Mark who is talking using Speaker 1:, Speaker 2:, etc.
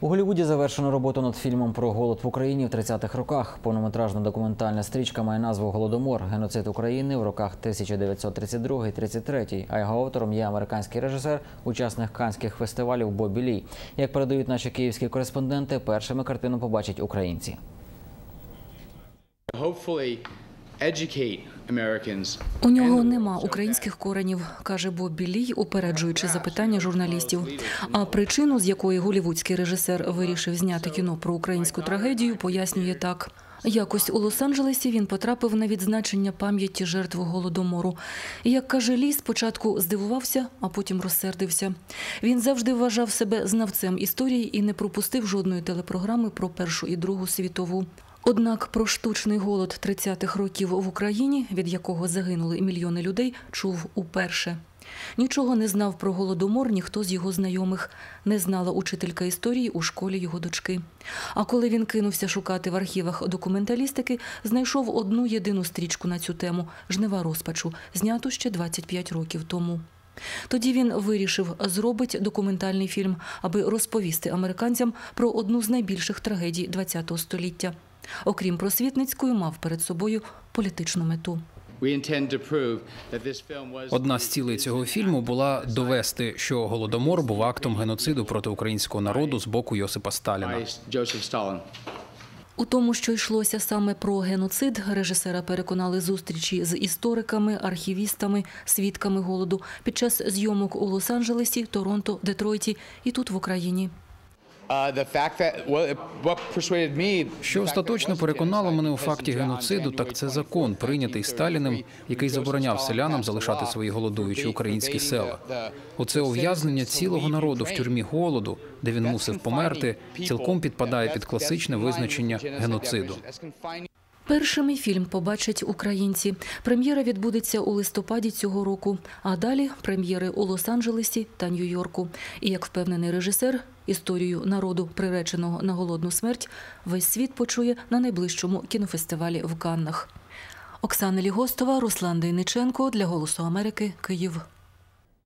Speaker 1: У Голлівуді завершено роботу над фільмом про голод в Україні в 30-х роках. Повнометражна документальна стрічка має назву Голодомор геноцид України в роках 1932-33, А його автором є американський режисер, учасник канських фестивалів Бобі Лі. Як передають наші київські кореспонденти, першими картину побачать українці.
Speaker 2: У нього нема українських коренів, каже Боббі Лій, упереджуючи запитання журналістів. А причину, з якої голівудський режисер вирішив зняти кіно про українську трагедію, пояснює так. Якось у Лос-Анджелесі він потрапив на відзначення пам'яті жертв голодомору. Як каже Лі, спочатку здивувався, а потім розсердився. Він завжди вважав себе знавцем історії і не пропустив жодної телепрограми про Першу і Другу світову. Однак про штучний голод 30-х років в Україні, від якого загинули мільйони людей, чув уперше. Нічого не знав про голодомор ніхто з його знайомих, не знала учителька історії у школі його дочки. А коли він кинувся шукати в архівах документалістики, знайшов одну єдину стрічку на цю тему жнива розпачу, зняту ще 25 років тому. Тоді він вирішив зробить документальний фільм, аби розповісти американцям про одну з найбільших трагедій ХХ століття. Окрім просвітницької, мав перед собою політичну мету.
Speaker 3: Одна з цілей цього фільму була довести, що голодомор був актом геноциду проти українського народу з боку Йосипа Сталіна.
Speaker 2: У тому, що йшлося саме про геноцид, режисера переконали зустрічі з істориками, архівістами, свідками голоду під час зйомок у Лос-Анджелесі, Торонто, Детройті і тут в Україні.
Speaker 3: Що остаточно переконало мене у факті геноциду, так це закон, прийнятий Сталіним, який забороняв селянам залишати свої голодуючі українські села. Оце ув'язнення цілого народу в тюрмі голоду, де він мусив померти, цілком підпадає під класичне визначення геноциду.
Speaker 2: Першими фільм побачать українці. Прем'єра відбудеться у листопаді цього року, а далі прем'єри у Лос-Анджелесі та Нью-Йорку. І як впевнений режисер, історію народу, приреченого на голодну смерть, весь світ почує на найближчому кінофестивалі в Каннах. Оксана Лігостова, Руслан Дейниченко для Голосу Америки, Київ.